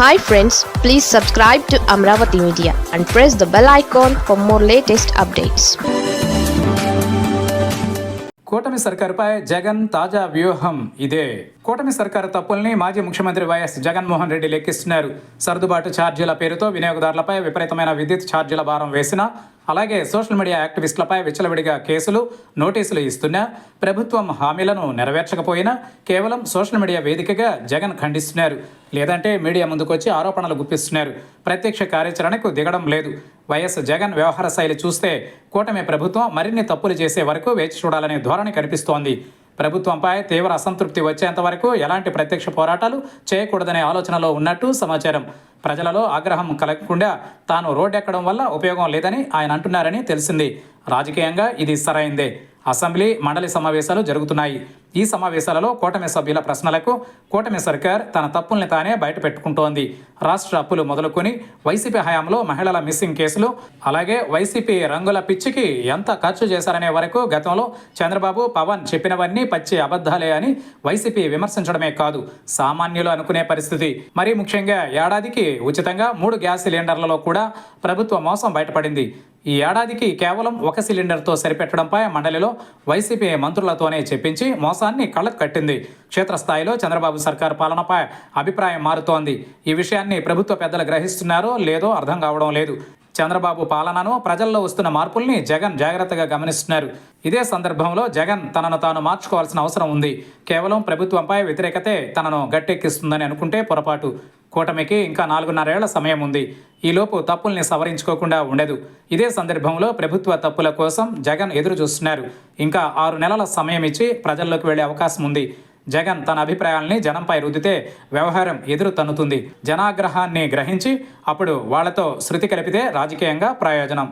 Hi friends please subscribe to Amaravati media and press the bell icon for more latest updates కూటమి సర్కారుపై జగన్ తాజా వ్యూహం ఇదే. కూటమి సర్కారు తప్పుల్ని మాజీ ముఖ్యమంత్రి వైఎస్ జగన్మోహన్ రెడ్డి లెక్కిస్తున్నారు. సర్దుబాటు ఛార్జీల పేరుతో వినియోగదారులపై విపరీతమైన విద్యుత్ ఛార్జీల భారం వేసినా అలాగే సోషల్ మీడియా యాక్టివిస్టులపై విచ్చలవిడిగా కేసులు నోటీసులు ఇస్తున్నా ప్రభుత్వం హామీలను నెరవేర్చకపోయినా కేవలం సోషల్ మీడియా వేదికగా జగన్ ఖండిస్తున్నారు. లేదంటే మీడియా ముందుకొచ్చి ఆరోపణలు గుప్పిస్తున్నారు. ప్రత్యక్ష కార్యాచరణకు దిగడం లేదు. వైఎస్ జగన్ వ్యవహార శైలి చూస్తే కూటమి ప్రభుత్వం మరిన్ని తప్పులు చేసే వరకు వేచి చూడాలనే ధోరణి కనిపిస్తోంది. ప్రభుత్వంపై తీవ్ర అసంతృప్తి వచ్చేంత వరకు ఎలాంటి ప్రత్యక్ష పోరాటాలు చేయకూడదనే ఆలోచనలో ఉన్నట్టు సమాచారం. ప్రజలలో ఆగ్రహం కలగకుండా తాను రోడ్డెక్కడం వల్ల ఉపయోగం లేదని ఆయన అంటున్నారని తెలిసింది. రాజకీయంగా ఇది సరైందే. అసెంబ్లీ మండలి సమావేశాలు జరుగుతున్నాయి. ఈ సమావేశాలలో కూటమి సభ్యుల ప్రశ్నలకు కూటమి సర్కార్ తన తప్పుల్ని తానే బయటపెట్టుకుంటోంది రాష్ట్ర అప్పులు మొదలుకొని వైసీపీ హయాంలో మహిళల మిస్సింగ్ కేసులు అలాగే వైసీపీ రంగుల పిచ్చికి ఎంత ఖర్చు చేశారనే వరకు గతంలో చంద్రబాబు పవన్ చెప్పినవన్నీ పచ్చి అబద్ధాలే అని వైసీపీ విమర్శించడమే కాదు సామాన్యులు అనుకునే పరిస్థితి. మరీ ముఖ్యంగా ఏడాదికి ఉచితంగా మూడు గ్యాస్ సిలిండర్లలో కూడా ప్రభుత్వ మోసం బయటపడింది. ఈ ఏడాదికి కేవలం ఒక సిలిండర్తో సరిపెట్టడంపై మండలిలో వైసీపీ మంత్రులతోనే చెప్పించి మోసాన్ని కళ్ళకు కట్టింది. క్షేత్రస్థాయిలో చంద్రబాబు సర్కార్ పాలనపై అభిప్రాయం మారుతోంది. ఈ విషయాన్ని ప్రభుత్వ పెద్దలు గ్రహిస్తున్నారో లేదో అర్థం కావడం లేదు. చంద్రబాబు పాలనను ప్రజల్లో వస్తున్న మార్పుల్ని జగన్ జాగ్రత్తగా గమనిస్తున్నారు. ఇదే సందర్భంలో జగన్ తనను తాను మార్చుకోవాల్సిన అవసరం ఉంది. కేవలం ప్రభుత్వంపై వ్యతిరేకతే తనను గట్టెక్కిస్తుందని అనుకుంటే పొరపాటు. కూటమికి ఇంకా నాలుగున్నరేళ్ళ సమయం ఉంది ఈలోపు తప్పుల్ని సవరించుకోకుండా ఉండదు. ఇదే సందర్భంలో ప్రభుత్వ తప్పుల కోసం జగన్ ఎదురు చూస్తున్నారు ఇంకా ఆరు నెలల సమయం ఇచ్చి ప్రజల్లోకి వెళ్ళే అవకాశం ఉంది జగన్ తన అభిప్రాయాల్ని జనంపై రుద్దితే వ్యవహారం ఎదురు తన్నుతుంది. జనాగ్రహాన్ని గ్రహించి అప్పుడు వాళ్ళతో శృతి కలిపితే రాజకీయంగా ప్రయోజనం.